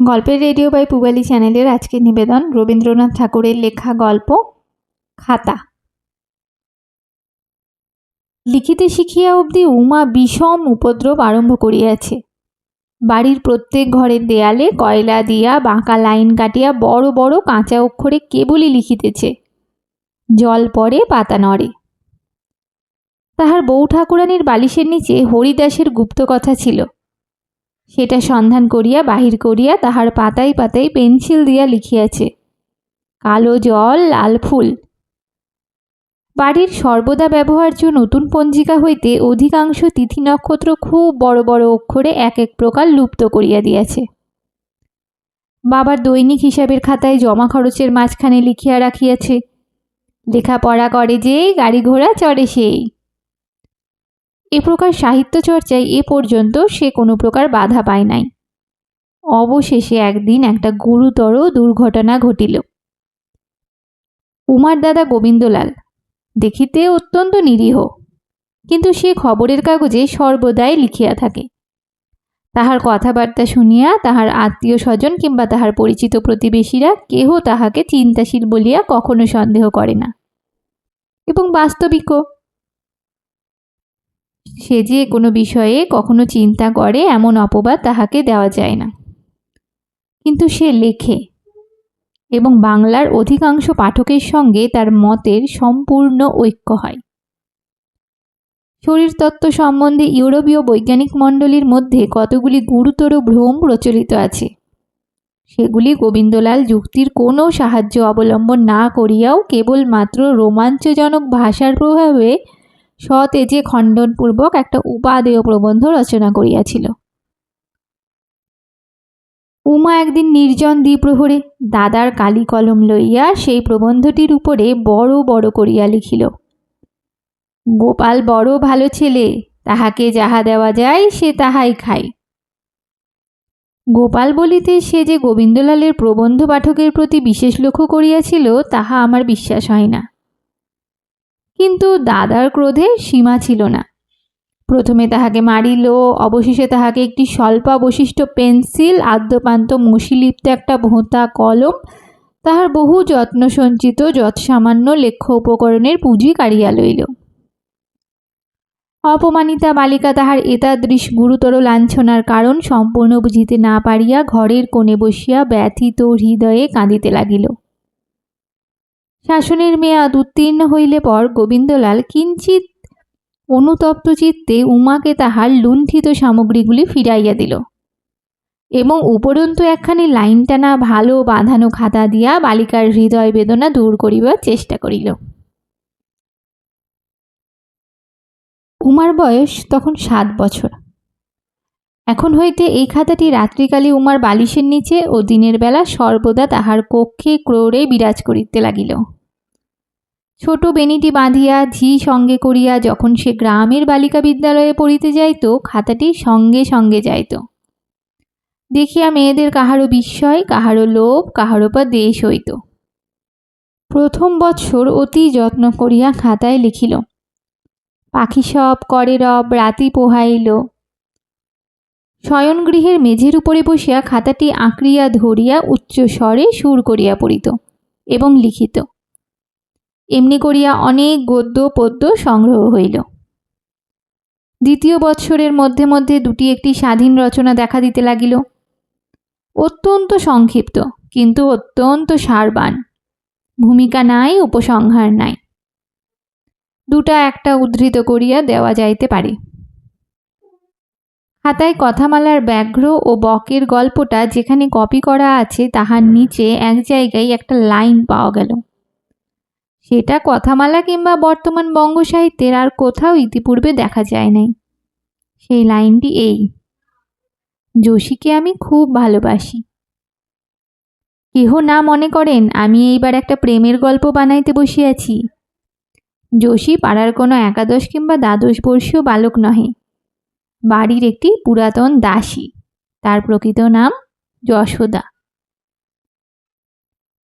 গল্পের radio by পুবালি চ্যানেলের আজকের নিবেদন রবীন্দ্রনাথ ঠাকুরের লেখা গল্প, খাতা। লিখিতে শিখিয়া অবধি উমা বিষম উপদ্রব আরম্ভ করিয়াছে। বাড়ির প্রত্যেক ঘরের দেয়ালে কয়লা দিয়া বাঁকা লাইন কাটিয়া বড় বড় কাঁচা অক্ষরে কেবলই লিখিতেছে, জল পড়ে পাতা নড়ে। তাহার বউ ঠাকুরানীর বালিশের নিচে হরিদাসের গুপ্ত কথা ছিল। সেটা সন্ধান করিয়া, বাহির করিয়া তাহার পাতায় পাতায় পেন্সিল দিয়া লিখিয়াছে, কালো জল, লাল ফুল। বাড়ির সর্বদা ব্যবহার্য নতুন পঞ্জিকা হইতে অধিকাংশ তিথি নক্ষত্র খুব বড় বড় অক্ষরে এক এক প্রকার লুপ্ত করিয়া দিয়াছে। বাবার দৈনিক হিসাবের খাতায় জমা খরচের মাঝখানে লিখিয়া রাখিয়াছে, লেখাপড়া করে যে গাড়ি ঘোড়া চড়ে সেই। এ প্রকার সাহিত্য চর্চায় এ পর্যন্ত সে কোনো প্রকার বাধা পায় নাই। অবশেষে একদিন একটা গুরুতর দুর্ঘটনা ঘটিল। উমার দাদা গোবিন্দলাল দেখিতে অত্যন্ত নিরীহ, কিন্তু সে খবরের কাগজে সর্বদাই লিখিয়া থাকে। তাহার কথাবার্তা শুনিয়া তাহার আত্মীয় স্বজন কিংবা তাহার পরিচিত প্রতিবেশীরা কেহ তাহাকে চিন্তাশীল বলিয়া কখনো সন্দেহ করে না। এবং বাস্তবিকও সে যে কোনো বিষয়ে কখনো চিন্তা করে এমন অপবাদ তাহাকে দেওয়া যায় না। কিন্তু সে লেখে এবং বাংলার অধিকাংশ পাঠকের সঙ্গে তার মতের সম্পূর্ণ ঐক্য হয়। শরীরতত্ত্ব সম্বন্ধে ইউরোপীয় বৈজ্ঞানিক মণ্ডলীর মধ্যে কতগুলি গুরুতর ভ্রম প্রচলিত আছে, সেগুলি গোবিন্দলাল যুক্তির কোনো সাহায্য অবলম্বন না করিয়াও কেবলমাত্র রোমাঞ্চজনক ভাষার প্রভাবে সতেজে খণ্ডনপূর্বক একটা উপাদেয় প্রবন্ধ রচনা করিয়াছিল। উমা একদিন নির্জন দ্বিপ্রহরে দাদার কালি কলম লইয়া সেই প্রবন্ধটির উপরে বড় বড় করিয়া লিখিল, গোপাল বড় ভালো ছেলে, তাহাকে যাহা দেওয়া যায় সে তাহাই খায়। গোপাল বলিতে সে যে গোবিন্দলালের প্রবন্ধ পাঠকের প্রতি বিশেষ লক্ষ্য করিয়াছিল, তাহা আমার বিশ্বাস হয় না। কিন্তু দাদার ক্রোধে সীমা ছিল না। প্রথমে তাহাকে মারিল, অবশেষে তাহাকে একটি স্বল্পাবশিষ্ট পেন্সিল, আদ্যপান্ত মশিলিপ্ত একটা ভোঁতা কলম, তাহার বহু যত্ন সঞ্চিত, যৎসামান্য লেখ্য উপকরণের পুঁজি কাড়িয়া লইল। অপমানিতা বালিকা তাহার এতাদৃশ গুরুতর লাঞ্ছনার কারণ সম্পূর্ণ বুঝিতে না পারিয়া ঘরের কোণে বসিয়া ব্যথিত হৃদয়ে কাঁদিতে লাগিল। শাসনের মেয়াদ উত্তীর্ণ হইলে পর গোবিন্দলাল কিঞ্চিত অনুতপ্ত চিত্তে উমাকে তাহার লুণ্ঠিত সামগ্রীগুলি ফিরাইয়া দিল। এবং উপরন্তু একখানি লাইন টানা ভালো বাঁধানো খাতা দিয়া বালিকার হৃদয় বেদনা দূর করিবার চেষ্টা করিল। উমার বয়স তখন সাত বছর। এখন হইতে এই খাতাটি রাত্রিকালে উমার বালিশের নিচে ও দিনের বেলা সর্বদা তাহার কক্ষে ক্রোড়ে বিরাজ করিতে লাগিল। ছোট বেনিটি বাঁধিয়া ঝি সঙ্গে করিয়া যখন সে গ্রামের বালিকা বিদ্যালয়ে পড়িতে যাইত, খাতাটি সঙ্গে সঙ্গে যাইত। দেখিয়া মেয়েদের কাহারও বিস্ময়, কাহারও লোভ, কাহারও বা দেশ হইত। প্রথম বৎসর অতি যত্ন করিয়া খাতায় লিখিল, পাখি সব করে রব, রাতি পোহাইল শয়নগৃহের মেঝের উপরে বসিয়া খাতাটি আঁকড়িয়া ধরিয়া উচ্চ স্বরে সুর করিয়া পড়িত এবং লিখিত। এমনি করিয়া অনেক গদ্য, পদ্য সংগ্রহ হইল। দ্বিতীয় বৎসরের মধ্যে মধ্যে দুটি একটি স্বাধীন রচনা দেখা দিতে লাগিল। অত্যন্ত সংক্ষিপ্ত, কিন্তু অত্যন্ত সারবান। ভূমিকা নাই, উপসংহার নাই। দুটা একটা উদ্ধৃত করিয়া দেওয়া যাইতে পারে। খাতায় কথামালার ব্যাঘ্র ও বকের গল্পটা যেখানে কপি করা আছে, তাহার নিচে এক জায়গায় একটা লাইন পাওয়া গেল। সেটা কথামালা কিংবা বর্তমান বঙ্গ সাহিত্যের আর কোথাও ইতিপূর্বে দেখা যায় নাই। সেই লাইনটি এই, যোশীকে আমি খুব ভালোবাসি। কেহ না মনে করেন আমি এইবার একটা প্রেমের গল্প বানাইতে বসিয়াছি। যোশী পাড়ার কোনো একাদশ কিংবা দ্বাদশ বর্ষীয় বালক নহে। বাড়ির একটি পুরাতন দাসী। তার প্রকৃত নাম যশোদা।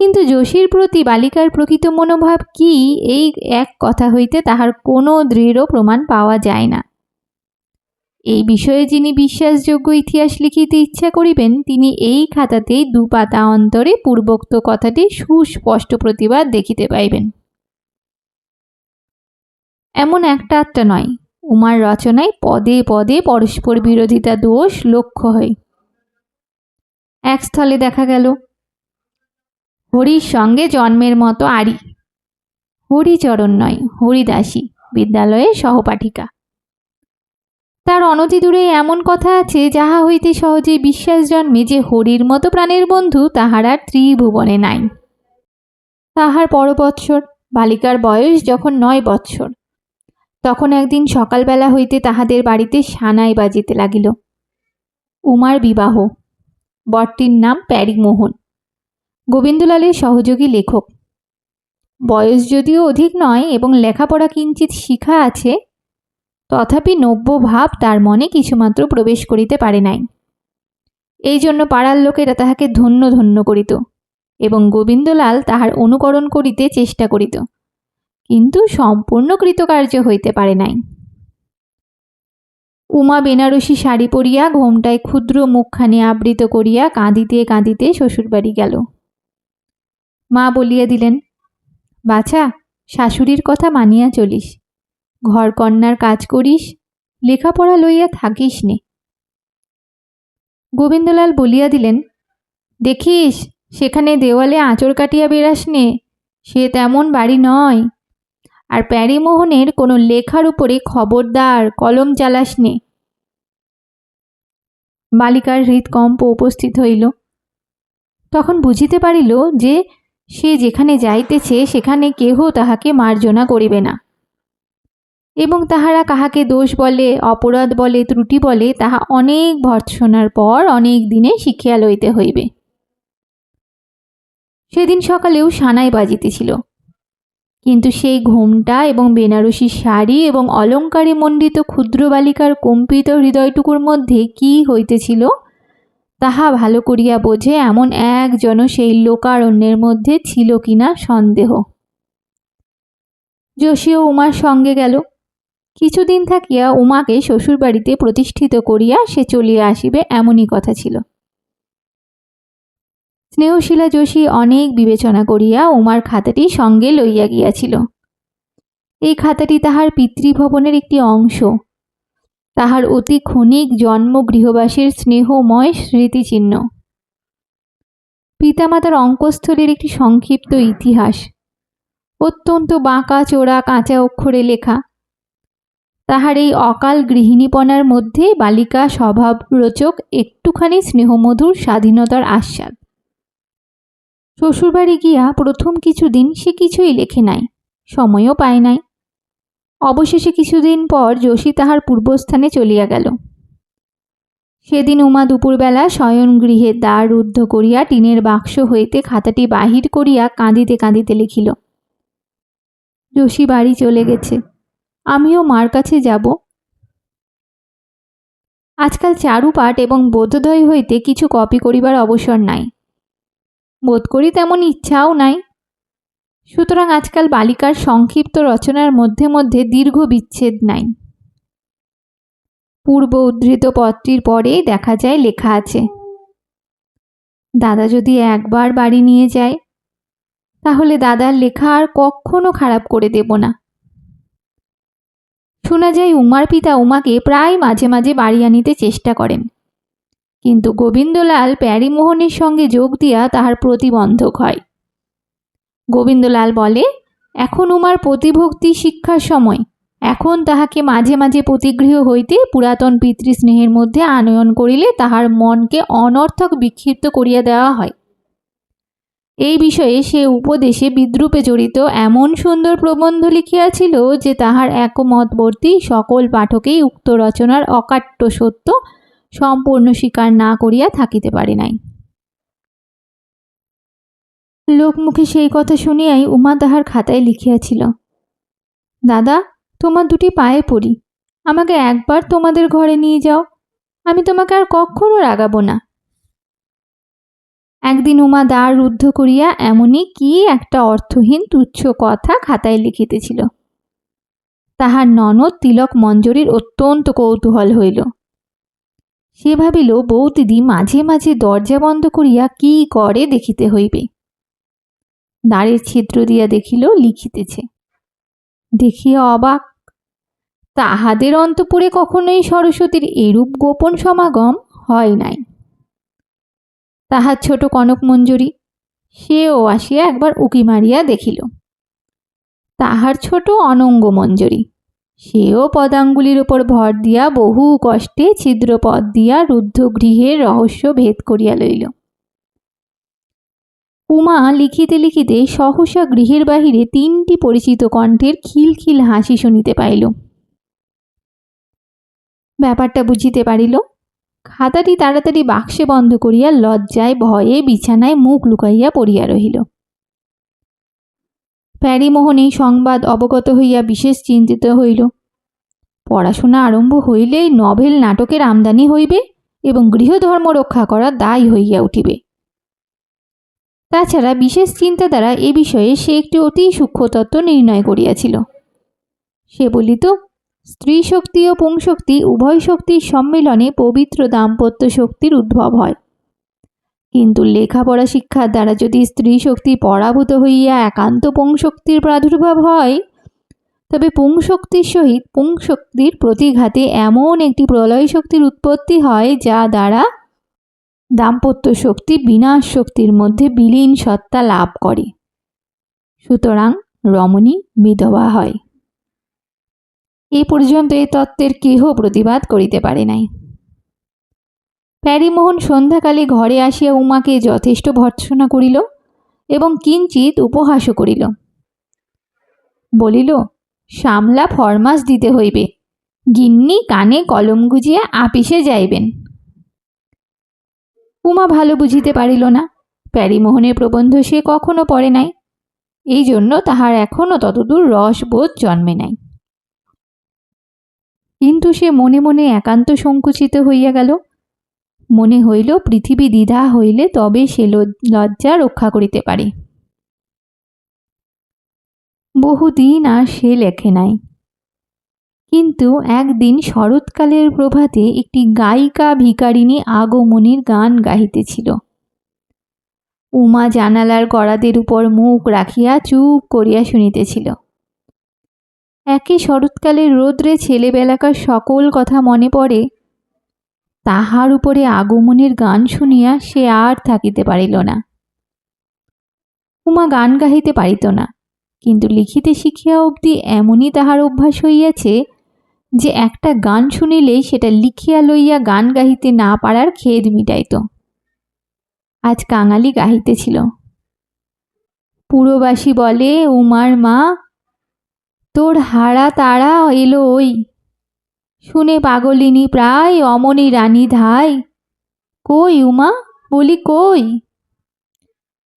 কিন্তু যোশীর প্রতি বালিকার প্রকৃত মনোভাব কি, এই এক কথা হইতে তাহার কোনো দৃঢ় প্রমাণ পাওয়া যায় না। এই বিষয়ে যিনি বিশ্বাসযোগ্য ইতিহাস লিখিতে ইচ্ছা করিবেন, তিনি এই খাতাতেই দু পাতা অন্তরে পূর্বোক্ত কথাটি সুস্পষ্ট প্রতিবাদ দেখিতে পাইবেন। এমন একটা আটটা নয় উমার রচনায় পদে পদে পরস্পর বিরোধিতা দোষ লক্ষ্য হয়। এক স্থলে দেখা গেল, হরির সঙ্গে জন্মের মতো আড়ি হরিচরণ নয়, হরিদাসী, বিদ্যালয়ের সহপাঠিকা। তার অনতি দূরে এমন কথা আছে যাহা হইতে সহজে বিশ্বাস জন্মে যে হরির মতো প্রাণের বন্ধু তাহার আর ত্রিভুবনে নাই। তাহার পর বৎসর বালিকার বয়স যখন নয় বৎসর। তখন একদিন সকালবেলা হইতে তাহাদের বাড়িতে সানাই বাজিতে লাগিল। উমার বিবাহ। বরটির নাম প্যারিমোহন। গোবিন্দলালের সহযোগী লেখক। বয়স যদিও অধিক নয় এবং লেখাপড়া কিঞ্চিত শিখা আছে, তথাপি নব্য ভাব তার মনে কিছুমাত্র প্রবেশ করিতে পারে নাই। এই জন্য পাড়ার লোকেরা তাহাকে ধন্য ধন্য করিত এবং গোবিন্দলাল তাহার অনুকরণ করিতে চেষ্টা করিত। কিন্তু সম্পূর্ণ কৃতকার্য হইতে পারে নাই। উমা বেনারসি শাড়ি পরিয়া ঘোমটায় ক্ষুদ্র মুখখানি আবৃত করিয়া কাঁদিতে কাঁদিতে শ্বশুরবাড়ি গেল। মা বলিয়া দিলেন, বাছা, শাশুড়ির কথা মানিয়া চলিস। ঘর কন্যার কাজ করিস, লেখাপড়া লইয়া থাকিস নে। গোবিন্দলাল বলিয়া দিলেন, দেখিস, সেখানে দেওয়ালে আঁচড় কাটিয়া বেরাস নে, সে তেমন বাড়ি নয়। আর প্যারিমোহনের কোনো লেখার উপরে খবরদার কলম চালাস নে। বালিকার হৃদকম্প উপস্থিত হইল। তখন বুঝিতে পারিল যে সে যেখানে যাইতেছে সেখানে কেহ তাহাকে মার্জনা করিবে না। এবং তাহারা কাহাকে দোষ বলে, অপরাধ বলে, ত্রুটি বলে, তাহা অনেক ভর্ৎসনার পর অনেক দিনে শিখিয়া লইতে হইবে। সেদিন সকালেও সানাই বাজিতেছিল। কিন্তু সেই ঘোমটা এবং বেনারসি শাড়ি এবং অলঙ্কারে মণ্ডিত ক্ষুদ্র বালিকার কম্পিত হৃদয়টুকুর মধ্যে কি হইতেছিল? তাহা ভালো করিয়া বোঝে এমন একজন সেই লোকারণ্যের মধ্যে ছিল কিনা সন্দেহ। যোশীও উমার সঙ্গে গেল। কিছুদিন থাকিয়া উমাকে শ্বশুরবাড়িতে প্রতিষ্ঠিত করিয়া সে চলিয়া আসিবে এমনই কথা ছিল। স্নেহশীলা যোশী অনেক বিবেচনা করিয়া উমার খাতাটি সঙ্গে লইয়া গিয়াছিল। এই খাতাটি তাহার পিতৃভবনের একটি অংশ। তাহার অতি ক্ষণিক জন্ম গৃহবাসীর স্নেহময় স্মৃতিচিহ্ন। পিতামাতার অঙ্কস্থলের একটি সংক্ষিপ্ত ইতিহাস। অত্যন্ত বাঁকা চোরা কাঁচা অক্ষরে লেখা, তাহার এই অকাল গৃহিণীপনার মধ্যে বালিকা স্বভাব রোচক একটুখানি স্নেহমধুর স্বাধীনতার আস্বাদ। শ্বশুরবাড়ি গিয়া প্রথম কিছুদিন সে কিছুই লেখে নাই, সময়ও পায় নাই। অবশেষে কিছুদিন পর যোশী তাহার পূর্বস্থানে চলিয়া গেল। সেদিন উমা দুপুরবেলা শয়ন গৃহের দ্বার রুদ্ধ করিয়া টিনের বাক্স হইতে খাতাটি বাহির করিয়া কাঁদিতে কাঁদিতে লিখিল, যোশী বাড়ি চলে গেছে, আমিও মার কাছে যাব। আজকাল চারুপাঠ এবং বোধোদয় হইতে কিছু কপি করিবার অবসর নাই। বোধ করি তেমন ইচ্ছাও নাই। সুতরাং আজকাল বালিকার সংক্ষিপ্ত রচনার মধ্যে মধ্যে দীর্ঘ বিচ্ছেদ নাই। পূর্ব উদ্ধৃত পত্রটির পরে দেখা যায় লেখা আছে, দাদা যদি একবার বাড়ি নিয়ে যায়, তাহলে দাদার লেখা আর কখনো খারাপ করে দেব না। শোনা যায় উমার পিতা উমাকে প্রায় মাঝে মাঝে বাড়ি আনিতে চেষ্টা করেন। কিন্তু গোবিন্দলাল প্যারিমোহনের সঙ্গে যোগ দিয়া তাহার প্রতিবন্ধক হয়। গোবিন্দলাল বলে, এখন উমার প্রতিভক্তি শিক্ষার সময়। এখন তাহাকে মাঝে মাঝে প্রতিগৃহ হইতে পুরাতন পিতৃস্নেহের মধ্যে আনয়ন করিলে তাহার মনকে অনর্থক বিক্ষিপ্ত করিয়া দেওয়া হয়। এই বিষয়ে সে উপদেশে বিদ্রুপে জড়িত এমন সুন্দর প্রবন্ধ লিখিয়াছিল যে তাহার একমতবর্তী সকল পাঠকেই উক্ত রচনার অকাট্য সত্য সম্পূর্ণ স্বীকার না করিয়া থাকিতে পারে নাই। লোকমুখে সেই কথা শুনিয়াই উমা তাহার খাতায় লিখিয়াছিল, দাদা, তোমার দুটি পায়ে পড়ি, আমাকে একবার তোমাদের ঘরে নিয়ে যাও, আমি তোমাকে আর কখনো রাগাবো না। একদিন উমা দ্বার রুদ্ধ করিয়া এমনই কি একটা অর্থহীন তুচ্ছ কথা খাতায় লিখিতেছিল। তাহার ননদ তিলক মঞ্জরির অত্যন্ত কৌতূহল হইল। সে ভাবিল, বৌদিদি, মাঝে মাঝে দরজা বন্ধ করিয়া কি করে দেখিতে হইবে? দ্বারের ছিদ্র দিয়া দেখিল, লিখিতেছে, দেখিয়া অবাক, তাহাদের অন্তপুরে কখনোই সরস্বতীর এরূপ গোপন সমাগম হয় নাই। তাহার ছোট কনক মঞ্জুরি, সেও আসিয়া একবার উকি মারিয়া দেখিল, তাহার ছোট অনঙ্গ মঞ্জরি সেও পদাঙ্গুলির ওপর ভর দিয়া বহু কষ্টে ছিদ্রপথ দিয়া রুদ্ধ গৃহের রহস্য ভেদ করিয়া লইল। উমা লিখিতে লিখিতে সহসা গৃহের বাহিরে তিনটি পরিচিত কণ্ঠের খিলখিল হাসি শুনিতে পাইল। ব্যাপারটা বুঝিতে পারিল, খাতাটি তাড়াতাড়ি বাক্সে বন্ধ করিয়া লজ্জায়, ভয়ে বিছানায় মুখ লুকাইয়া পড়িয়া রহিল। প্যারিমোহন এই সংবাদ অবগত হইয়া বিশেষ চিন্তিত হইল। পড়াশোনা আরম্ভ হইলেই নভেল নাটকের আমদানি হইবে এবং গৃহধর্ম রক্ষা করা দায় হইয়া উঠিবে। তাছাড়া বিশেষ চিন্তা দ্বারা এ বিষয়ে সে একটি অতি সূক্ষ্মতত্ত্ব নির্ণয় করিয়াছিল। সে বলিত স্ত্রী শক্তি ও পুংশক্তি উভয় শক্তির সম্মিলনে পবিত্র দাম্পত্য শক্তির উদ্ভব হয়। কিন্তু লেখাপড়া শিক্ষার দ্বারা যদি স্ত্রী শক্তি পরাভূত হইয়া একান্ত পুংশক্তির প্রাদুর্ভাব হয়, তবে পুংশক্তির সহিত পুংশক্তির প্রতিঘাতে এমন একটি প্রলয় শক্তির উৎপত্তি হয় যা দ্বারা দাম্পত্য শক্তি বিনাশ শক্তির মধ্যে বিলীন সত্তা লাভ করে। সুতরাং রমণী বিধবা হয়। এ পর্যন্ত এ তত্ত্বের কেহ প্রতিবাদ করিতে পারে নাই। প্যারিমোহন সন্ধ্যাকালে ঘরে আসিয়া উমাকে যথেষ্ট ভর্ৎসনা করিল এবং কিঞ্চিত উপহাসও করিল। বলিল সামলা ফরমাস দিতে হইবে। গিন্নি কানে কলম গুজিয়া আপিসে যাইবেন উমা ভালো বুঝিতে পারিল না, প্যারিমোহনের প্রবন্ধ সে কখনো পড়ে নাই। এই জন্য তাহার এখনও ততদূর রসবোধ জন্মে নাই। কিন্তু সে মনে মনে একান্ত সংকুচিত হইয়া গেল। মনে হইল পৃথিবী দ্বিধা হইলে তবে সে লজ্জা রক্ষা করিতে পারে। বহুদিন আর সে লেখে নাই। কিন্তু একদিন শরৎকালের প্রভাতে একটি গায়িকা ভিকারিণী আগমনীর গান গাহিতেছিল। উমা জানালার গড়াদের উপর মুখ রাখিয়া চুপ করিয়া শুনিতেছিল। একে শরৎকালের রোদ্রে ছেলেবেলাকার সকল কথা মনে পড়ে তাহার উপরে আগমনের গান শুনিয়া সে আর থাকিতে পারিল না। উমা গান গাহিতে পারিত না, কিন্তু লিখিতে শিখিয়া অবধি এমনই তাহার অভ্যাস হইয়াছে যে একটা গান শুনিলেই সেটা লিখিয়া লইয়া গান গাহিতে না পারার খেদ মিটাইত। আজ কাঙালি গাহিতেছিল। পুরবাসী বলে, উমার মা, তোর হারা তারা এলো ওই শুনে পাগলিনী প্রায় অমনি রানী ধাই, কই উমা? বলি কই?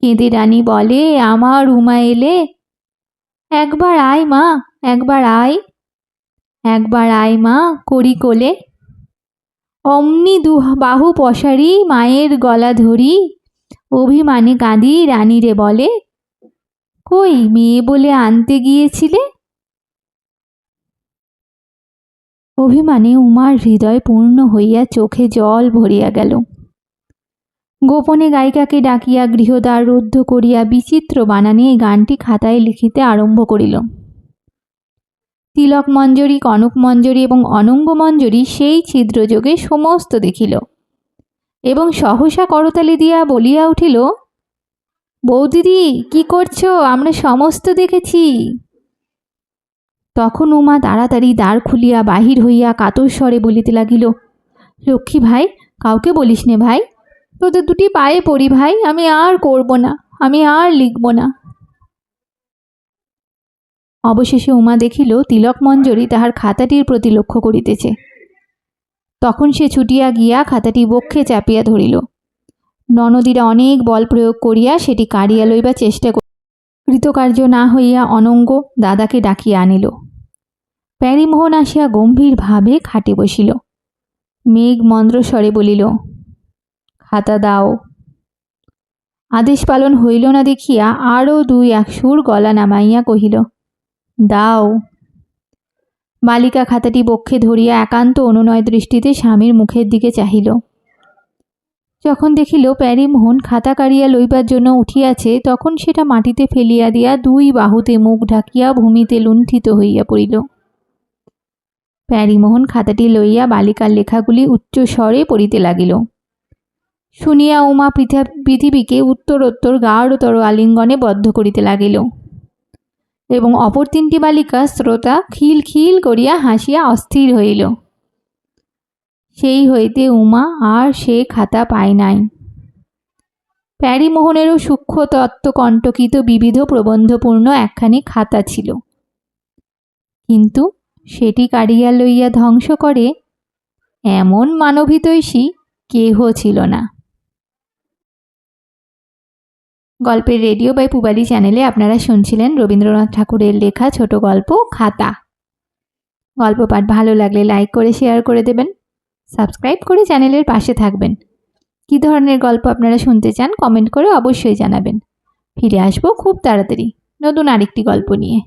কেঁদে রানী বলে, আমার উমা এলে? একবার আয় মা, একবার আয়। একবার আয় মা, করি কোলে। অমনি দু বাহু পশারি মায়ের গলা ধরি, অভিমানে কাঁদি রানীরে বলে, কই মেয়ে বলে আনতে গিয়েছিলে? অভিমানে উমার হৃদয় পূর্ণ হইয়া চোখে জল ভরিয়া গেল। গোপনে গায়িকাকে ডাকিয়া গৃহদ্বার রুদ্ধ করিয়া বিচিত্র বানানে এই গানটি খাতায় লিখিতে আরম্ভ করিল। তিলক মঞ্জরি, কনক মঞ্জরি এবং অনঙ্গ মঞ্জরি সেই ছিদ্রযোগে সমস্ত দেখিল এবং সহসা করতালি দিয়া বলিয়া উঠিল, বৌদিদি, কি করছ? আমরা সমস্ত দেখেছি। তখন উমা তাড়াতাড়ি দ্বার খুলিয়া বাহির হইয়া কাতর স্বরে বলিতে লাগিল, লক্ষ্মী ভাই, কাউকে বলিস নে ভাই? তোদের দুটি পায়ে পড়ি ভাই, আমি আর করব না, আমি আর লিখব না। অবশেষে উমা দেখিল, তিলক মঞ্জরি তাহার খাতাটির প্রতি লক্ষ্য করিতেছে। তখন সে ছুটিয়া গিয়া খাতাটি বক্ষে চাপিয়া ধরিল। ননদীরা অনেক বল প্রয়োগ করিয়া সেটি কাড়িয়া লইবার চেষ্টা কৃতকার্য না হইয়া অনঙ্গ দাদাকে ডাকিয়া আনিল। প্যারিমোহন আসিয়া গম্ভীরভাবে খাটে বসিল। মেঘ মন্দ্রস্বরে বলিল, খাতা দাও। আদেশ পালন হইল না দেখিয়া আরও দুই এক সুর গলা নামাইয়া কহিল, দাও। বালিকা খাতাটি বক্ষে ধরিয়া একান্ত অনুনয় দৃষ্টিতে স্বামীর মুখের দিকে চাহিল। যখন দেখিল প্যারীমোহন খাতা কাড়িয়া লইবার জন্য উঠিয়াছে, তখন সেটা মাটিতে ফেলিয়া দিয়া দুই বাহুতে মুখ ঢাকিয়া ভূমিতে লুণ্ঠিত হইয়া পড়িল। প্যারীমোহন খাতাটি লইয়া বালিকার লেখাগুলি উচ্চ স্বরে পড়িতে লাগিল। শুনিয়া উমা পৃথা- পৃথিবীকে উত্তরোত্তর গাঢ়তর আলিঙ্গনে বদ্ধ করিতে লাগিল এবং অপর তিনটি বালিকা শ্রোতা খিল খিল করিয়া হাসিয়া অস্থির হইল। সেই হইতে উমা আর সে খাতা পায় নাই। প্যারিমোহনেরও সূক্ষ্ম তত্ত্ব কণ্টকিত বিবিধ প্রবন্ধপূর্ণ একখানি খাতা ছিল। কিন্তু সেটি কাড়িয়া লইয়া ধ্বংস করে, এমন মানবহিতৈষী কেহ ছিল না। গল্পের রেডিও বাই পুবালি চ্যানেলে আপনারা শুনছিলেন রবীন্দ্রনাথ ঠাকুরের লেখা ছোট গল্প খাতা। গল্প পাঠ ভালো লাগলে লাইক করে, শেয়ার করে দেবেন। সাবস্ক্রাইব করে চ্যানেলের পাশে থাকবেন। কী ধরনের গল্প আপনারা শুনতে চান কমেন্ট করে অবশ্যই জানাবেন। ফিরে আসব খুব তাড়াতাড়ি নতুন আরেকটি গল্প নিয়ে।